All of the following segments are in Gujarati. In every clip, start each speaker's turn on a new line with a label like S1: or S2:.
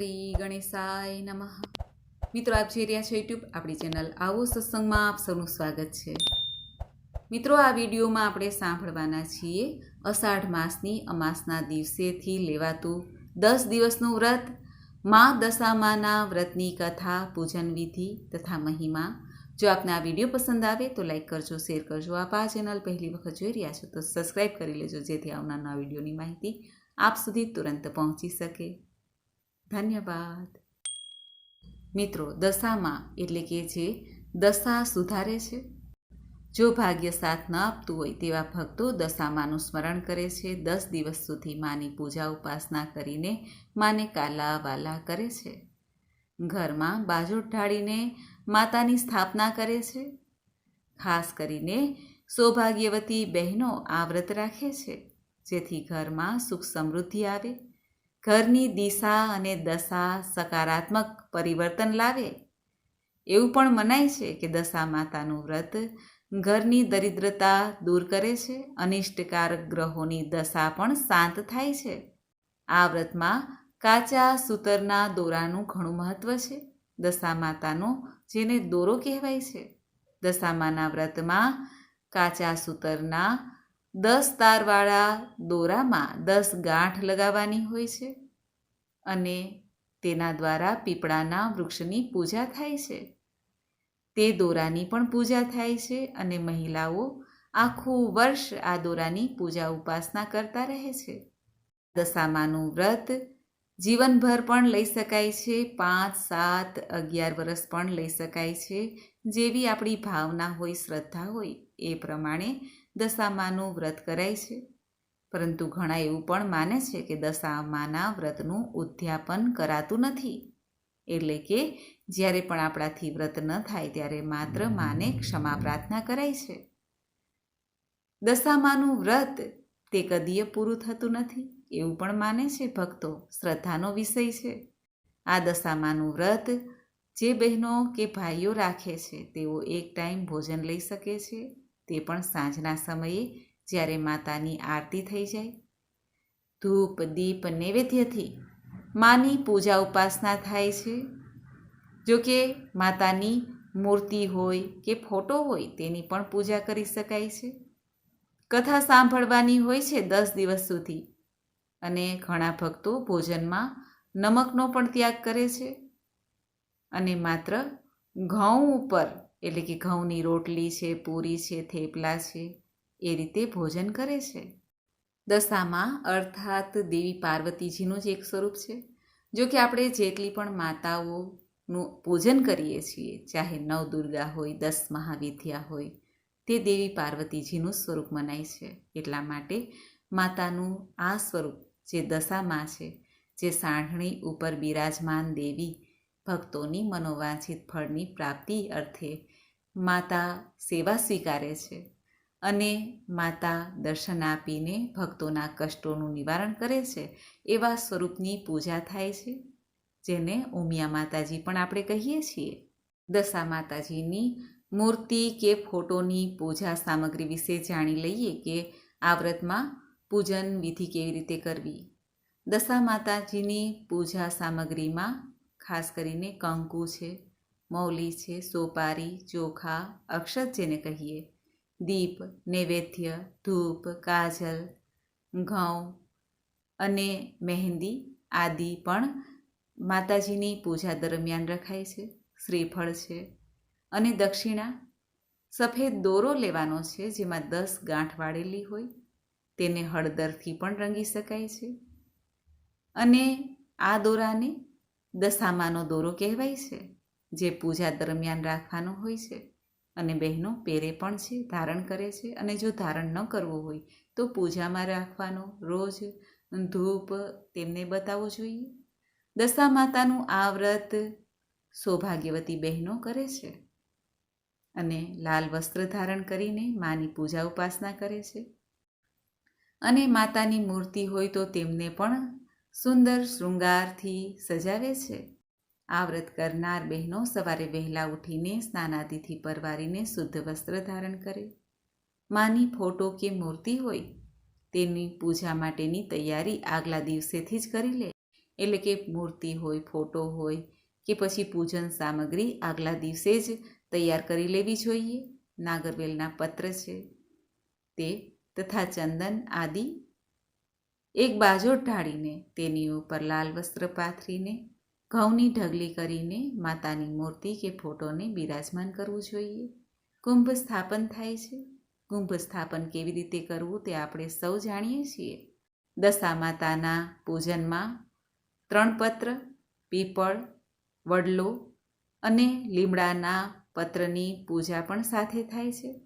S1: શ્રી ગણેશાય નમઃ. મિત્રો, આપ જોઈ રહ્યા છો યુટ્યુબ આપણી ચેનલ આવો સત્સંગમાં આપ સૌનું સ્વાગત છે. મિત્રો, આ વિડીયોમાં આપણે સાંભળવાના છીએ અષાઢ માસની અમાસના દિવસેથી લેવાતું દસ દિવસનું વ્રત, મા દશામાના વ્રતની કથા, પૂજન વિધિ તથા મહિમા. જો આપને આ વીડિયો પસંદ આવે તો લાઈક કરજો, શેર કરજો. આપ આ ચેનલ પહેલી વખત જોઈ રહ્યા છો તો સબસ્ક્રાઈબ કરી લેજો, જેથી આવનારના વિડીયોની માહિતી આપ સુધી તુરંત પહોંચી શકે. ધન્યવાદ. મિત્રો, દશામાં એટલે કે જે દશા સુધારે છે, જો ભાગ્ય સાથ ન આપતું હોય તેવા ભક્તો દશામાનું સ્મરણ કરે છે, દસ દિવસ સુધી માની પૂજા ઉપાસના કરીને માને કાલા વાલા કરે છે. ઘરમાં બાજોટ ઢાળીને માતાની સ્થાપના કરે છે. ખાસ કરીને સૌભાગ્યવતી બહેનો આ વ્રત રાખે છે, જેથી ઘરમાં સુખ સમૃદ્ધિ આવે. ઘરની દિશા અને દશા સકારાત્મક પરિવર્તન લાવે. એવું પણ મનાય છે કે દશા માતાનું વ્રત ઘરની દરિદ્રતા દૂર કરે છે. અનિષ્ટકારક ગ્રહોની દશા પણ શાંત થાય છે. આ વ્રતમાં કાચા સૂતરના દોરાનું ઘણું મહત્ત્વ છે. દશા માતાનો જેને દોરો કહેવાય છે. દશામાના વ્રતમાં કાચા સૂતરના દસ તારવાળા દોરામાં દસ ગાંઠ લગાવવાની હોય છે અને તેના દ્વારા પીપળાના વૃક્ષની પૂજા થાય છે. તે દોરાની પણ પૂજા થાય છે અને મહિલાઓ આખું વર્ષ આ દોરાની પૂજા ઉપાસના કરતા રહે છે. દશામાનું વ્રત જીવનભર પણ લઈ શકાય છે, પાંચ, સાત, અગિયાર વર્ષ પણ લઈ શકાય છે, જેવી આપણી ભાવના હોય, શ્રદ્ધા હોય, એ પ્રમાણે દશામાનું વ્રત કરાય છે. પરંતુ ઘણા એવું પણ માને છે કે દશામાના વ્રતનું ઉદ્યાપન કરાતું નથી. એટલે કે જ્યારે પણ આપણાથી વ્રત ન થાય ત્યારે માત્ર માને ક્ષમા પ્રાર્થના કરાય છે. દશામાનું વ્રત તે કદીય પૂરું થતું નથી, એવું પણ માને છે ભક્તો. શ્રદ્ધાનો વિષય છે. આ દશામાનું વ્રત જે બહેનો કે ભાઈઓ રાખે છે, તેઓ એક ટાઈમ ભોજન લઈ શકે છે. તે પણ સાંજના સમયે જ્યારે માતાની આરતી થઈ જાય. ધૂપ, દીપ, નૈવેદ્યથી માની પૂજા ઉપાસના થાય છે. જો કે માતાની મૂર્તિ હોય કે ફોટો હોય તેની પણ પૂજા કરી શકાય છે. કથા સાંભળવાની હોય છે દસ દિવસ સુધી અને ઘણા ભક્તો ભોજનમાં નમકનો પણ ત્યાગ કરે છે. અને માત્ર ઘઉં ઉપર એટલે કે ઘઉંની રોટલી છે, પૂરી છે, થેપલા છે, એ રીતે ભોજન કરે છે. દશામાં અર્થાત દેવી પાર્વતીજીનું જ એક સ્વરૂપ છે. જો કે આપણે જેટલી પણ માતાઓનું પૂજન કરીએ છીએ, ચાહે નવ દુર્ગા હોય, દસ મહાવિદ્યા હોય, તે દેવી પાર્વતીજીનું સ્વરૂપ મનાય છે. એટલા માટે માતાનું આ સ્વરૂપ જે દશામાં છે, જે સાંઢણી ઉપર બિરાજમાન દેવી ભક્તોની મનોવાંછિત ફળની પ્રાપ્તિ અર્થે માતા સેવા સ્વીકારે છે અને માતા દર્શન આપીને ભક્તોના કષ્ટોનું નિવારણ કરે છે એવા સ્વરૂપની પૂજા થાય છે, જેને ઉમિયા માતાજી પણ આપણે કહીએ છીએ. દશા માતાજીની મૂર્તિ કે ફોટોની પૂજા સામગ્રી વિશે જાણી લઈએ કે આ વ્રતમાં પૂજન વિધિ કેવી રીતે કરવી. દશા માતાજીની પૂજા સામગ્રીમાં ખાસ કરીને કંકુ છે મૌલી છે, સોપારી, ચોખા, અક્ષત જેને કહીએ. દીપ, નૈવેદ્ય, ધૂપ, કાજલ, ઘઉં અને મહેંદી આદિ પણ માતાજીની પૂજા દરમિયાન રખાય છે. શ્રીફળ છે અને દક્ષિણા. સફેદ દોરો લેવાનો છે જેમાં દસ ગાંઠ વાળેલી હોય. તેને હળદરથી પણ રંગી શકાય છે. અને આ દોરાને દશામાનો દોરો કહેવાય છે. જે પૂજા દરમિયાન રાખવાનો હોય છે અને બહેનો પહેરે પણ છે, ધારણ કરે છે અને જો ધારણ ન કરવું હોય તો પૂજામાં રાખવાનો રોજ ધૂપ તેમને બતાવવો જોઈએ. દશા માતાનું આ વ્રત સૌભાગ્યવતી બહેનો કરે છે અને લાલ વસ્ત્ર ધારણ કરીને માની પૂજા ઉપાસના કરે છે. અને માતાની મૂર્તિ હોય તો તેમને પણ સુંદર શૃંગારથી સજાવે છે. આ વ્રત કરનાર બહેનો સવારે વહેલા ઉઠીને સ્નાનાદિથી પરવારીને શુદ્ધ વસ્ત્ર ધારણ કરે. માની ફોટો કે મૂર્તિ હોય, તેની પૂજા માટેની તૈયારી આગલા દિવસેથી જ કરી લે. એટલે કે મૂર્તિ હોય, ફોટો હોય, કે પછી પૂજન સામગ્રી આગલા દિવસે જ તૈયાર કરી લેવી જોઈએ. નાગરવેલના પત્ર છે. તે તથા ચંદન આદિ. એક બાજો ઢાળીને તેની ઉપર લાલ વસ્ત્ર પાથરીને ઘઉંની ઢગલી કરીને માતાની મૂર્તિ કે ફોટોને બિરાજમાન કરવું જોઈએ. કુંભ સ્થાપન થાય છે. કુંભ સ્થાપન કેવી રીતે કરવું તે આપણે સૌ જાણીએ છીએ. દશા માતાના પૂજનમાં ત્રણ પત્ર, પીપળ, વડલો અને લીમડાના પત્રની પૂજા પણ સાથે થાય છે.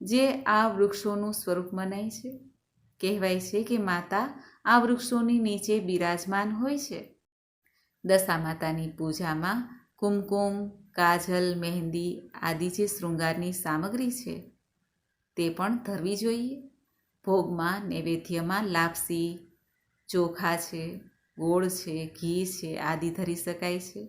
S1: જે આ વૃક્ષોનું સ્વરૂપ મનાય છે. કહેવાય છે કે માતા આ વૃક્ષોની નીચે બિરાજમાન હોય છે. દશા માતાની પૂજામાં કુમકુમ, કાજલ, મહેંદી આદિ જે શૃંગારની સામગ્રી છે, તે પણ ધરવી જોઈએ. ભોગમાં નૈવેદ્યમાં લાપસી, ચોખા છે, ગોળ છે, ઘી છે આદિ ધરી શકાય છે.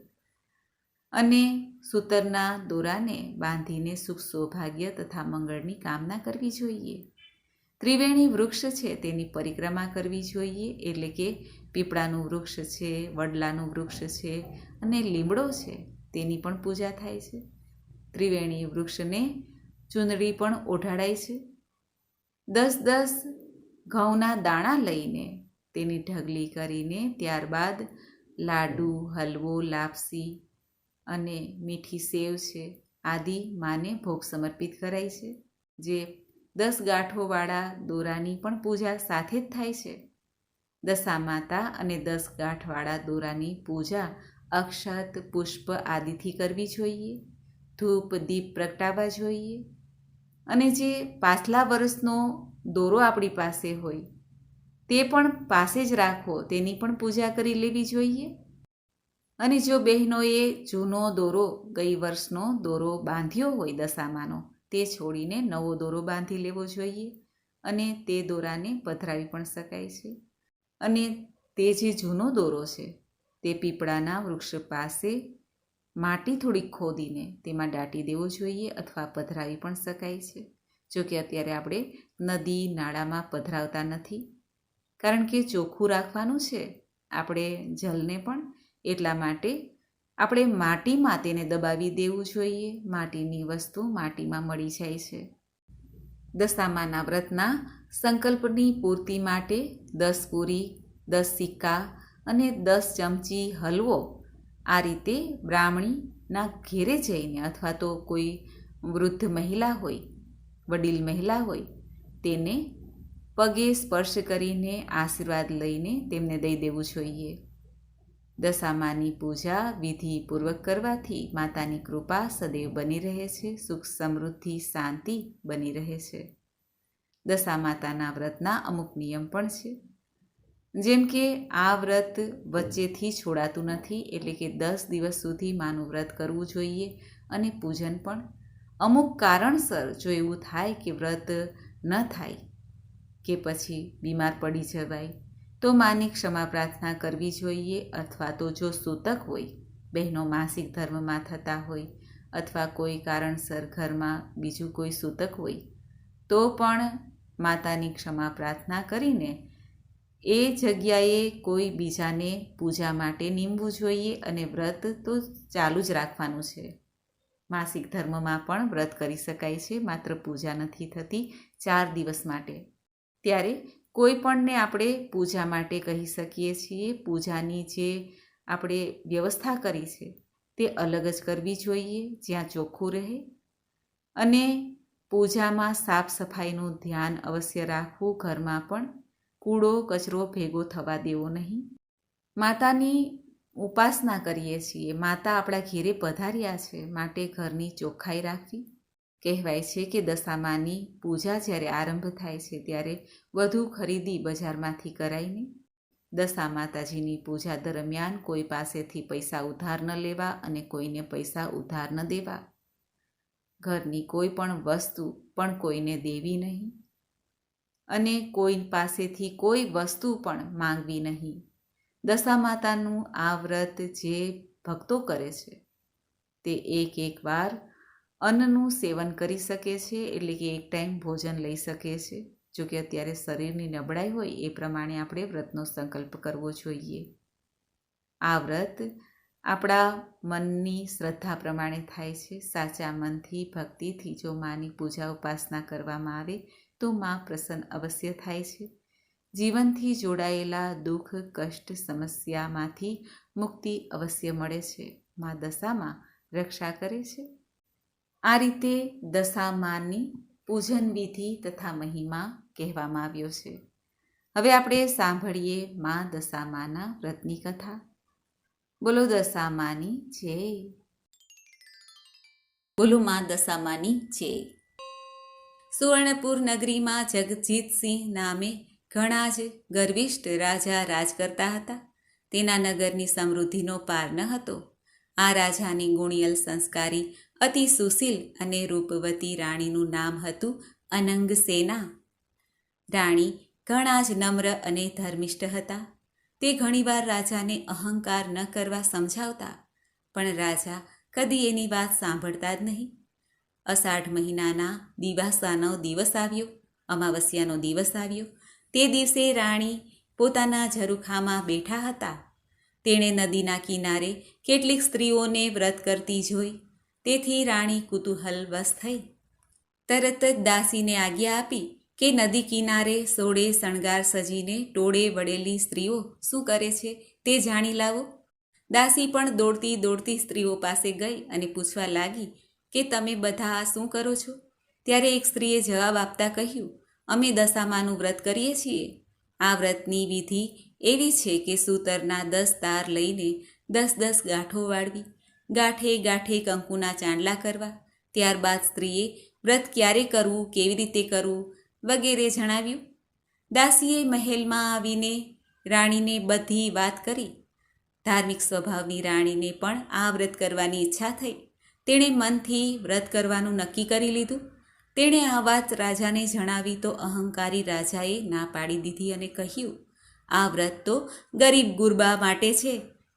S1: અને સૂતરના દોરાને બાંધીને સુખ સૌભાગ્ય તથા મંગળની કામના કરવી જોઈએ. ત્રિવેણી વૃક્ષ છે તેની પરિક્રમા કરવી જોઈએ એટલે કે પીપળાનું વૃક્ષ છે, વડલાનું વૃક્ષ છે અને લીમડો છે, તેની પણ પૂજા થાય છે. ત્રિવેણી વૃક્ષને ચૂંદડી પણ ઓઢાડાય છે. દસ દસ ઘઉંના દાણા લઈને તેની ઢગલી કરીને ત્યારબાદ લાડુ, હલવો, લાપસી અને મીઠી સેવ છે આદિ માને ભોગ સમર્પિત કરાય છે, જે દસ ગાંઠોવાળા દોરાની પણ પૂજા સાથે જ થાય છે. દશા માતા અને દસ ગાંઠવાળા દોરાની પૂજા અક્ષત, પુષ્પ આદિથી કરવી જોઈએ, ધૂપ, દીપ પ્રગટાવવા જોઈએ અને જે પાછલા વર્ષનો દોરો આપણી પાસે હોય તે પણ પાસે જ રાખવો તેની પણ પૂજા કરી લેવી જોઈએ. અને જો બહેનોએ જૂનો દોરો, ગઈ વર્ષનો દોરો બાંધ્યો હોય દશામાનો, તે છોડીને નવો દોરો બાંધી લેવો જોઈએ અને તે દોરાને પધરાવી પણ શકાય છે. અને તે જે જૂનો દોરો છે, તે પીપળાના વૃક્ષ પાસે માટી થોડીક ખોદીને તેમાં દાટી દેવો જોઈએ અથવા પધરાવી પણ શકાય છે. જો કે અત્યારે આપણે નદી, નાળામાં પધરાવતા નથી. કારણ કે ચોખ્ખું રાખવાનું છે. આપણે જલને પણ એટલા માટે આપણે માટીમાં તેને દબાવી દેવું જોઈએ. માટીની વસ્તુ માટીમાં મળી જાય છે. દશામાના વ્રતના સંકલ્પની પૂર્તિ માટે દસ પૂરી, દસ સિક્કા અને દસ ચમચી હલવો. આ રીતે બ્રાહ્મણીના ઘેરે જઈને અથવા તો કોઈ વૃદ્ધ મહિલા હોય, વડીલ મહિલા હોય, તેને પગે સ્પર્શ કરીને આશીર્વાદ લઈને તેમને દઈ દેવું જોઈએ. દશામાની પૂજા વિધિપૂર્વક કરવાથી માતાની કૃપા સદૈવ બની રહે છે, સુખ સમૃદ્ધિ, શાંતિ બની રહે છે. દશા માતાના વ્રતના અમુક નિયમ પણ છે. જેમ કે આ વ્રત વચ્ચેથી છોડાતું નથી એટલે કે દસ દિવસ સુધી માનું વ્રત કરવું જોઈએ અને પૂજન પણ. અમુક કારણસર જો એવું થાય કે વ્રત ન થાય કે પછી બીમાર પડી જવાય, તો માની ક્ષમા પ્રાર્થના કરવી જોઈએ અથવા તો જો સૂતક હોય, બહેનો માસિક ધર્મમાં થતા હોય અથવા કોઈ કારણસર ઘરમાં બીજું કોઈ સૂતક હોય, તો પણ માતાની ક્ષમા પ્રાર્થના કરીને એ જગ્યાએ કોઈ બીજાને પૂજા માટે નીમવું જોઈએ અને વ્રત તો ચાલુ જ રાખવાનું છે. માસિક ધર્મમાં પણ વ્રત કરી શકાય છે, માત્ર પૂજા નથી થતી, ચાર દિવસ માટે. ત્યારે કોઈ પણને આપણે પૂજા માટે કહી શકીએ છીએ, પૂજાની જે આપણે વ્યવસ્થા કરી છે, તે અલગ જ કરવી જોઈએ, જ્યાં ચોખ્ખું રહે. અને પૂજામાં સાફ સફાઈનું ધ્યાન અવશ્ય રાખવું ઘરમાં પણ કૂડો કચરો ભેગો થવા દેવો નહીં. માતાની ઉપાસના કરીએ છીએ. માતા આપણા ઘેરે પધાર્યા છે. માટે ઘરની ચોખ્ખાઈ રાખવી. કહેવાય છે કે દશામાની પૂજા જ્યારે આરંભ થાય છે ત્યારે વધુ ખરીદી બજારમાંથી કરાઈને દશા માતાજીની પૂજા દરમિયાન કોઈ પાસેથી પૈસા ઉધાર ન લેવા અને કોઈને પૈસા ઉધાર ન દેવા. ઘરની કોઈ પણ વસ્તુ પણ કોઈને દેવી નહીં અને કોઈ પાસેથી કોઈ વસ્તુ પણ માંગવી નહીં. દશા માતાનું આ વ્રત જે ભક્તો કરે છે, તે એક એક વાર અન્નનું સેવન કરી શકે છે, એટલે કે એક ટાઈમ ભોજન લઈ શકે છે. જો કે અત્યારે શરીરની નબળાઈ હોય એ પ્રમાણે આપણે વ્રતનો સંકલ્પ કરવો જોઈએ. આ વ્રત આપણા મનની શ્રદ્ધા પ્રમાણે થાય છે, સાચા મનથી, ભક્તિથી જો માની પૂજા ઉપાસના કરવામાં આવે, તો મા પ્રસન્ન અવશ્ય થાય છે. જીવનથી જોડાયેલા દુઃખ, કષ્ટ, સમસ્યામાંથી મુક્તિ અવશ્ય મળે છે. મા દશામાં રક્ષા કરે છે. આ રીતે દશામાની પૂજન વિધિ તથા મહિમા કહેવામાં આવ્યો છે. હવે આપણે સાંભળીએ મા દશામાના વ્રતની કથા. બોલો દશામાની જય. બોલો મા દશામાની જય. સુવર્ણપુર નગરીમાં જગજીતસિંહ નામે ઘણા જ ગર્વિષ્ઠ રાજા રાજ કરતા હતા. તેના નગરની સમૃદ્ધિનો પાર ન હતો. આ રાજાની ગુણિયલ સંસ્કારી, અતિ સુશીલ અને રૂપવતી રાણીનું નામ હતું અનંગ સેના રાણી ઘણા જ નમ્ર અને ધર્મિષ્ઠ હતા. તે ઘણીવાર રાજાને અહંકાર ન કરવા સમજાવતા, પણ રાજા કદી એની વાત સાંભળતા જ નહીં. અષાઢ મહિનાના દિવાસાનો દિવસ આવ્યો, અમાવસ્યાનો દિવસ આવ્યો. તે દિવસે રાણી પોતાના ઝરૂખામાં બેઠા હતા. તેણે નદીના કિનારે કેટલીક સ્ત્રીઓને વ્રત કરતી જોઈ. તેથી રાણી કુતૂહલવશ થઈ. તરત જ દાસીને આજ્ઞા આપી કે નદી કિનારે સોળે શણગાર સજીને ટોળે વળેલી સ્ત્રીઓ શું કરે છે તે જાણી લાવો? દાસી પણ દોડતી દોડતી સ્ત્રીઓ પાસે ગઈ અને પૂછવા લાગી કે તમે બધા આ શું કરો છો? ત્યારે એક સ્ત્રીએ જવાબ આપતા કહ્યું, અમે દશામાનું વ્રત કરીએ છીએ. આ વ્રતની વિધિ એવી છે કે સૂતરના દસ તાર લઈને દસ દસ ગાંઠો વાળવી, ગાંઠે ગાંઠે કંકુના ચાંદલા કરવા. ત્યારબાદ સ્ત્રીએ વ્રત ક્યારે કરવું, કેવી રીતે કરવું વગેરે જણાવ્યું. દાસીએ મહેલમાં આવીને રાણીને બધી વાત કરી. ધાર્મિક સ્વભાવની રાણીને પણ આ વ્રત કરવાની ઈચ્છા થઈ. તેણે મનથી વ્રત કરવાનું નક્કી કરી લીધું. તેણે આ વાત રાજાને જણાવી તો અહંકારી રાજાએ ના પાડી દીધી અને કહ્યું, આ વ્રત તો ગરીબ ગુરબા માટે છે.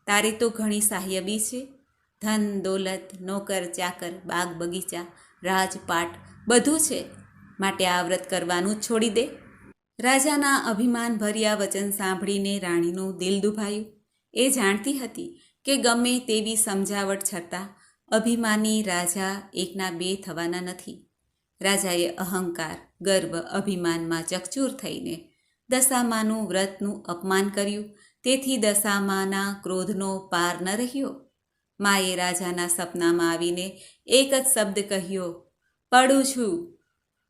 S1: તારે તો ઘણી સાહ્યબી છે. ધન, દોલત, નોકર, ચાકર, બાગ બગીચા, રાજપાટ બધું છે. માટે આ વ્રત કરવાનું છોડી દે. રાજાના અભિમાન ભર્યા વચન સાંભળીને રાણીનું દિલ દુભાયું. એ જાણતી હતી કે ગમે તેવી સમજાવટ છતાં અભિમાની રાજા એકના બે થવાના નથી. રાજાએ અહંકાર, ગર્વ, અભિમાનમાં ચકચૂર થઈને દશામાનું વ્રતનું અપમાન કર્યું. તેથી દશામાના ક્રોધનો પાર ન રહ્યો. માએ રાજાના સપનામાં આવીને એક જ શબ્દ કહ્યો, પડું છું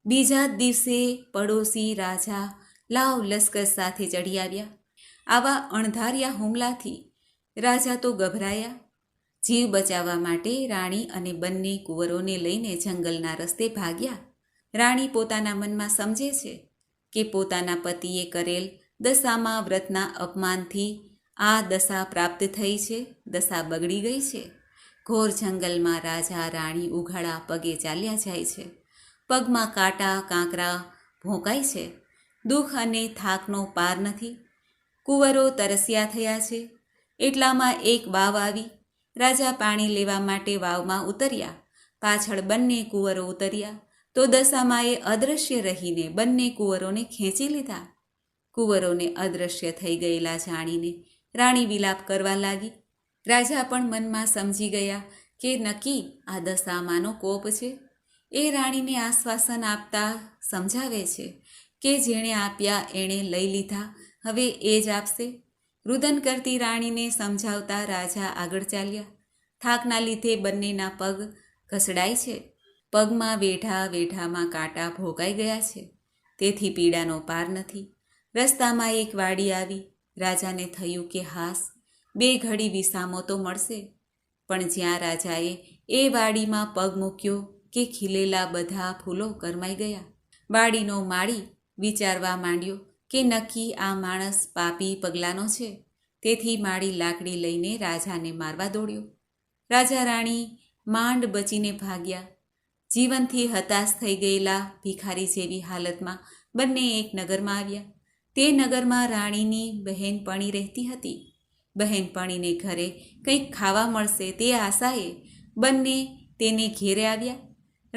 S1: બીજા જ દિવસે પડોશી રાજા લાવ લશ્કર સાથે ચડી આવ્યા. આવા અણધાર્યા હુમલાથી રાજા તો ગભરાયા. જીવ બચાવવા માટે રાણી અને બંને કુંવરોને લઈને જંગલના રસ્તે ભાગ્યા. રાણી પોતાના મનમાં સમજે છે કે પોતાના પતિએ કરેલ દશામાં વ્રતના અપમાનથી આ દશા પ્રાપ્ત થઈ છે, દશા બગડી ગઈ છે. ઘોર જંગલમાં રાજા રાણી ઉઘાડા પગે ચાલ્યા જાય છે. પગમાં કાંટા, કાંકરા ભોંકાય છે. દુઃખ અને થાકનો પાર નથી. કુંવરો તરસ્યા થયા છે. એટલામાં એક વાવ આવી. રાજા પાણી લેવા માટે વાવમાં ઉતર્યા. પાછળ બંને કુંવરો ઉતર્યા. તો દશામાએ અદૃશ્ય રહીને બંને કુંવરોને ખેંચી લીધા. કુંવરોને અદૃશ્ય થઈ ગયેલા જાણીને રાણી વિલાપ કરવા લાગી. રાજા પણ મનમાં સમજી ગયા કે નક્કી આ દશામાનો કોપ છે. એ રાણીને આશ્વાસન આપતા સમજાવે છે કે જેણે આપ્યા એણે લઈ લીધા, હવે એ જ આપશે. રુદન કરતી રાણીને સમજાવતા રાજા આગળ ચાલ્યા. થાકના લીધે બંનેના પગ ઘસડાય છે. પગમાં વેઢા વેઢામાં કાંટા ભોગાઈ ગયા છે. તેથી પીડાનો પાર નથી. રસ્તામાં એક વાડી આવી. રાજાને થયું કે હાસ, બે ઘડી વિસામો તો મળશે. પણ જ્યાં રાજાએ એ વાડીમાં પગ મૂક્યો કે ખીલેલા બધા ફૂલો કરમાઈ ગયા. બાળીનો માળી વિચારવા માંડ્યો કે નક્કી આ માણસ પાપી પગલાનો છે. તેથી માળી લાકડી લઈને રાજાને મારવા દોડ્યો. રાજા રાણી માંડ બચીને ભાગ્યા. જીવનથી હતાશ થઈ ગયેલા ભિખારી જેવી હાલતમાં બંને એક નગરમાં આવ્યા. તે નગરમાં રાણીની બહેનપણી રહેતી હતી. બહેનપણીને ઘરે કંઈક ખાવા મળશે તે આશાએ બંને તેને ઘેરે આવ્યા.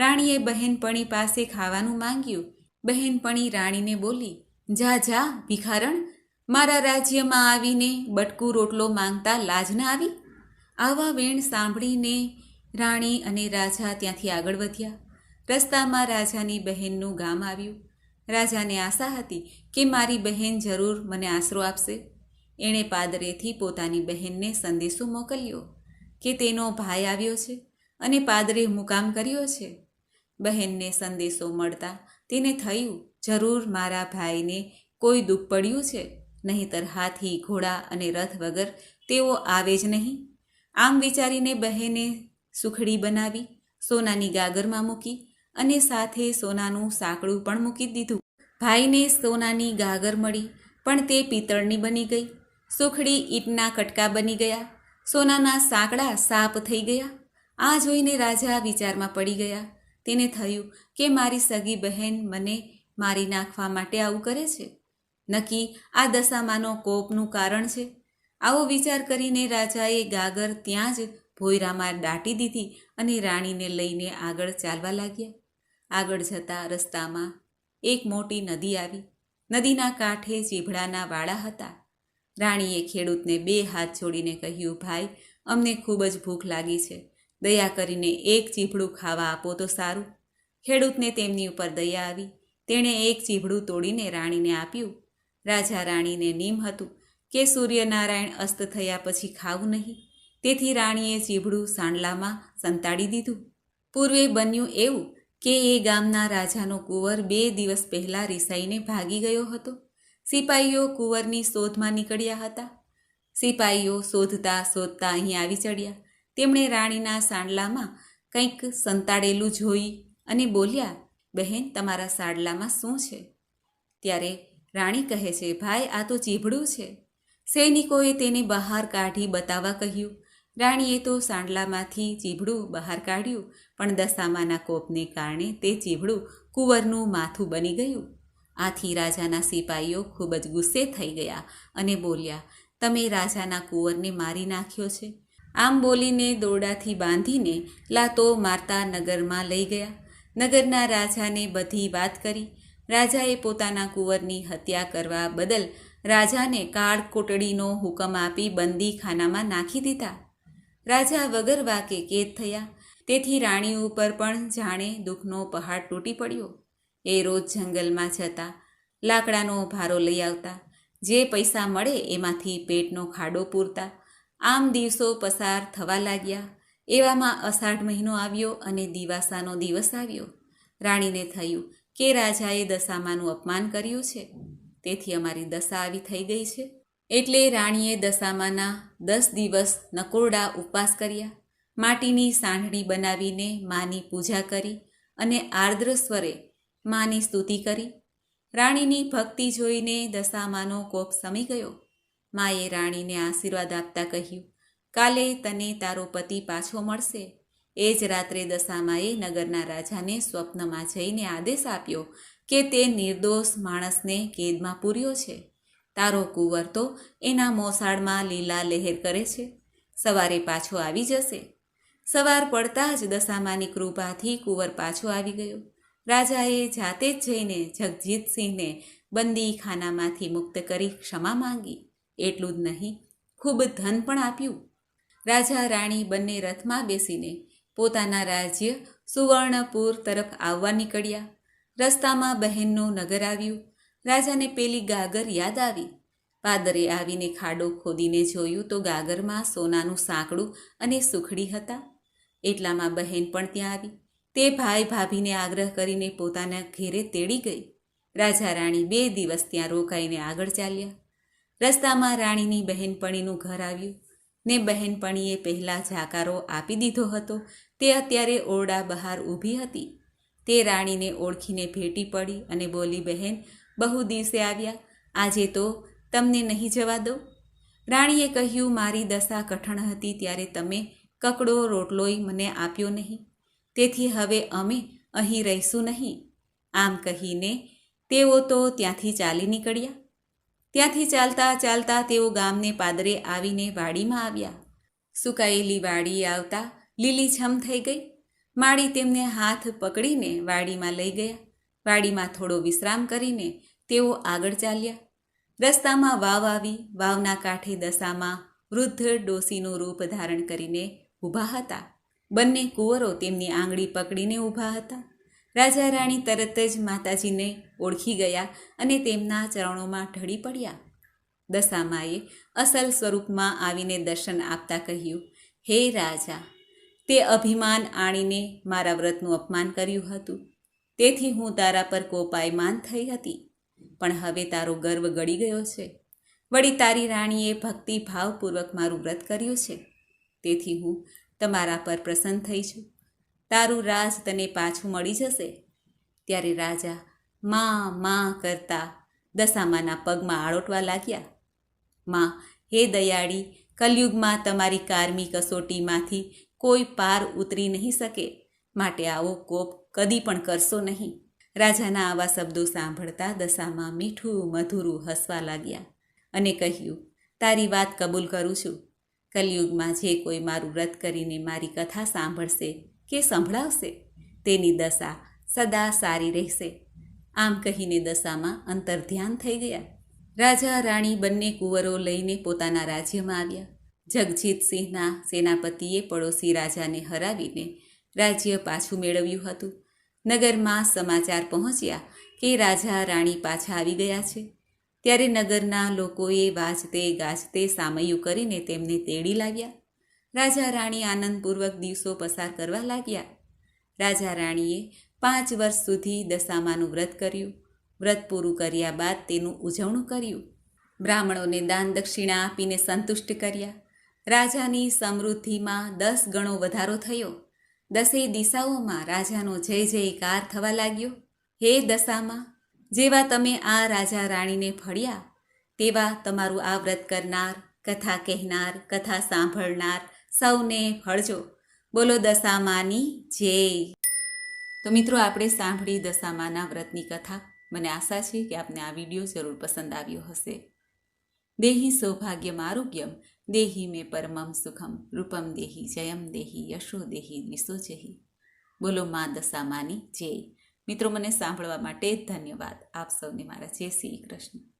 S1: રાણીએ બહેનપણી પાસે ખાવાનું માંગ્યું. બહેનપણી રાણીને બોલી, જા જા, ભિખારણ. મારા રાજ્યમાં આવીને બટકું રોટલો માંગતા લાજ ના આવી? આવા વેણ સાંભળીને રાણી અને રાજા ત્યાંથી આગળ વધ્યા. રસ્તામાં રાજાની બહેનનું ગામ આવ્યું. રાજાને આશા હતી કે મારી બહેન જરૂર મને આશરો આપશે. એણે પાદરેથી પોતાની બહેનને સંદેશો મોકલ્યો કે તેનો ભાઈ આવ્યો છે અને પાદરે મુકામ કર્યો છે. બહેનને સંદેશો મળતા, તેને થયું, જરૂર મારા ભાઈને કોઈ દુઃખ પડ્યું છે? નહીંતર હાથી, ઘોડા અને રથ વગર તેઓ આવે જ નહીં. આમ વિચારીને બહેને સુખડી બનાવી, સોનાની ગાગરમાં મૂકી અને સાથે સોનાનું સાંકડું પણ મૂકી દીધું. ભાઈને સોનાની ગાગર મળી, પણ તે પિત્તળની બની ગઈ. સુખડી ઈંટના કટકા બની ગયા, સોનાના સાંકડા સાપ થઈ ગયા. આ જોઈને રાજા વિચારમાં પડી ગયા. તેને થયું કે મારી સગી બહેન મને મારી નાખવા માટે આવું કરે છે? નક્કી આ દશામાંનો કોપનું કારણ છે? આવો વિચાર કરીને રાજાએ ગાગર ત્યાં જ ભોયરામાં દાટી દીધી અને રાણીને લઈને આગળ ચાલવા લાગ્યા. આગળ જતા રસ્તામાં એક મોટી નદી આવી. નદીના કાંઠે ચીભડાના વાળા હતા. રાણીએ ખેડૂતને બે હાથ જોડીને કહ્યું, ભાઈ, અમને ખૂબ જ ભૂખ લાગી છે. દયા કરીને એક ચીભડું ખાવા આપો તો સારું. ખેડૂતને તેમની ઉપર દયા આવી. તેણે એક ચીભડું તોડીને રાણીને આપ્યું. રાજા રાણીને નિમ હતું કે સૂર્યનારાયણ અસ્ત થયા પછી ખાવું નહીં. તેથી રાણીએ ચીભડું સાંડલામાં સંતાડી દીધું. પૂર્વે બન્યું એવું કે એ ગામના રાજાનો કુંવર બે દિવસ પહેલાં રિસાઈને ભાગી ગયો હતો. સિપાઈઓ કુંવરની શોધમાં નીકળ્યા હતા. સિપાઈઓ શોધતા શોધતા અહીં આવી ચડ્યા. તેમણે રાણીના સાંડલામાં કંઈક સંતાડેલું જોઈ અને બોલ્યા, બહેન, તમારા સાડલામાં શું છે? ત્યારે રાણી કહે છે, ભાઈ, આ તો ચીભડું છે. સૈનિકોએ તેને બહાર કાઢી બતાવવા કહ્યું. રાણીએ તો સાંડલામાંથી ચીભડું બહાર કાઢ્યું, પણ દશામાના કોપને કારણે તે ચીભડું કુંવરનું માથું બની ગયું. આથી રાજાના સિપાઈઓ ખૂબ જ ગુસ્સે થઈ ગયા અને બોલ્યા, તમે રાજાના કુંવરને મારી નાખ્યો છે. આમ બોલીને દોરડાથી બાંધીને લાતો મારતા નગરમાં લઈ ગયા. નગરના રાજાને બધી વાત કરી. રાજાએ પોતાના કુંવરની હત્યા કરવા બદલ રાજાને કાળ કોટડીનો હુકમ આપી બંદી ખાનામાં નાખી દીધા. રાજા વગર વાકે કેદ થયા. તેથી રાણી ઉપર પણ જાણે દુઃખનો પહાડ તૂટી પડ્યો. એ રોજ જંગલમાં જતા લાકડાનો ભારો લઈ આવતા. જે પૈસા મળે એમાંથી પેટનો ખાડો પૂરતા. આમ દિવસો પસાર થવા લાગ્યા. એવામાં અષાઢ મહિનો આવ્યો અને દિવાસાનો દિવસ આવ્યો. રાણીને થયું કે રાજાએ દશામાનું અપમાન કર્યું છે. તેથી અમારી દશા આવી થઈ ગઈ છે. એટલે રાણીએ દશામાના દસ દિવસ નકોરડા ઉપવાસ કર્યા. માટીની સાંઢણી બનાવીને માની પૂજા કરી અને આર્દ્ર સ્વરે માની સ્તુતિ કરી. રાણીની ભક્તિ જોઈને દશામાનો કોપ સમી ગયો. માએ રાણીને આશીર્વાદ આપતા કહ્યું, કાલે તને તારો પતિ પાછો મળશે. એ જ રાત્રે દશામાએ નગરના રાજાને સ્વપ્નમાં જઈને આદેશ આપ્યો કે તે નિર્દોષ માણસને કેદમાં પૂર્યો છે. તારો કુંવર તો એના મોસાળમાં લીલા લહેર કરે છે. સવારે પાછો આવી જશે. સવાર પડતા જ દશામાની કૃપાથી કુંવર પાછો આવી ગયો. રાજાએ જાતે જ જઈને જગજીતસિંહને બંદી ખાનામાંથી મુક્ત કરી ક્ષમા માંગી. એટલું જ નહીં, ખૂબ ધન પણ આપ્યું. રાજા રાણી બંને રથમાં બેસીને પોતાના રાજ્ય સુવર્ણપુર તરફ આવવા નીકળ્યા. રસ્તામાં બહેનનું નગર આવ્યું. રાજાને પેલી ગાગર યાદ આવી. પાદરે આવીને ખાડો ખોદીને જોયું તો ગાગરમાં સોનાનું સાંકડું અને સુખડી હતા. એટલામાં બહેન પણ ત્યાં આવી. તે ભાઈ ભાભીને આગ્રહ કરીને પોતાના ઘેરે તેડી ગઈ. રાજા રાણી બે દિવસ ત્યાં રોકાઈને આગળ ચાલ્યા. રસ્તામાં રાણીની બહેનપણીનું ઘર આવ્યું. ને બહેનપણીએ પહેલાં જાકારો આપી દીધો હતો. તે અત્યારે ઓરડા બહાર ઊભી હતી. તે રાણીને ઓળખીને ભેટી પડી અને બોલી, બહેન, બહુ દિવસે આવ્યા. આજે તો તમને નહીં જવા દો રાણીએ કહ્યું, મારી દશા કઠણ હતી ત્યારે તમે કકડો રોટલોય મને આપ્યો નહીં. તેથી હવે અમે અહીં રહીશું નહીં. આમ કહીને તેઓ તો ત્યાંથી ચાલી નીકળ્યા. ત્યાંથી ચાલતા ચાલતા તેઓ ગામને પાદરે આવીને વાડીમાં આવ્યા. સુકાયેલી વાડી આવતા લીલીછમ થઈ ગઈ. માળી તેમને હાથ પકડીને વાડીમાં લઈ ગયા. વાડીમાં થોડો વિશ્રામ કરીને તેઓ આગળ ચાલ્યા. રસ્તામાં વાવ આવી, વાવના કાંઠે દશામાં વૃદ્ધ ડોસીનું રૂપ ધારણ કરીને ઊભા હતા. બંને કુંવરો તેમની આંગળી પકડીને ઊભા હતા. રાજા રાણી તરત જ માતાજીને ઓળખી ગયા અને તેમના ચરણોમાં ઢળી પડ્યા. દશામાએ અસલ સ્વરૂપમાં આવીને દર્શન આપતા કહ્યું, હે રાજા, તે અભિમાન આણીને મારા વ્રતનું અપમાન કર્યું હતું. તેથી હું તારા પર કોપાયમાન થઈ હતી. પણ હવે તારો ગર્વ ગળી ગયો છે. વળી તારી રાણીએ ભક્તિ ભાવપૂર્વક મારું વ્રત કર્યું છે. તેથી હું તમારા પર પ્રસન્ન થઈ છું. તારું રાજ તને પાછું મળી જશે. ત્યારે રાજા માં માં કરતા દશામાના પગમાં આળોટવા લાગ્યા. માં, હે દયાળી, કલયુગમાં તમારી કારમી કસોટીમાંથી કોઈ પાર ઉતરી નહીં શકે. માટે આવો કોપ કદી પણ કરશો નહીં. રાજાના આવા શબ્દો સાંભળતા દશામાં મીઠું, મધુરું હસવા લાગ્યા અને કહ્યું, તારી વાત કબૂલ કરું છું. કલયુગમાં જે કોઈ મારું વ્રત કરીને મારી કથા સાંભળશે કે સંભળાવશે, તેની દશા સદા સારી રહેશે. આમ કહીને દશામાં અંતર્ધ્યાન થઈ ગયા. રાજા, રાણી બંને કુંવરો લઈને પોતાના રાજ્યમાં આવ્યા. જગજીતસિંહના સેનાપતિએ પડોશી રાજાને હરાવીને રાજ્ય પાછું મેળવ્યું હતું. નગરમાં સમાચાર પહોંચ્યા કે રાજા, રાણી પાછા આવી ગયા છે. ત્યારે નગરના લોકોએ વાજતે ગાજતે સામયું કરીને તેમને તેડી લાવ્યા. રાજા, રાણી આનંદપૂર્વક દિવસો પસાર કરવા લાગ્યા. રાજા, રાણીએ પાંચ વર્ષ સુધી દશામાનું વ્રત કર્યું. વ્રત પૂરું કર્યા બાદ તેનું ઉજવણું કર્યું. બ્રાહ્મણોને દાન દક્ષિણા આપીને સંતુષ્ટ કર્યા. રાજાની સમૃદ્ધિમાં દસ ગણો વધારો થયો. દસેય દિશાઓમાં રાજાનો જય જયકાર થવા લાગ્યો. હે દશામાં, જેવા તમે આ રાજા રાણીને ફળ્યા તેવા તમારું આ વ્રત કરનાર, કથા કહેનાર, કથા સાંભળનાર સૌને ફળજો બોલો દશામાની જય. તો મિત્રો, આપણે સાંભળી દશામાના વ્રતની કથા. મને આશા છે કે આપને આ વીડિયો જરૂર પસંદ આવ્યો હશે. દેહી સૌભાગ્યમ આરોગ્યમ દેહી મેં પરમમ સુખમ, રૂપમ દેહી જયમ, દેહી યશો, દેહી વિશોજહી બોલો મા દશામાની જય. મિત્રો, મને સાંભળવા માટે ધન્યવાદ. આપ સૌને મારા જય શ્રી કૃષ્ણ.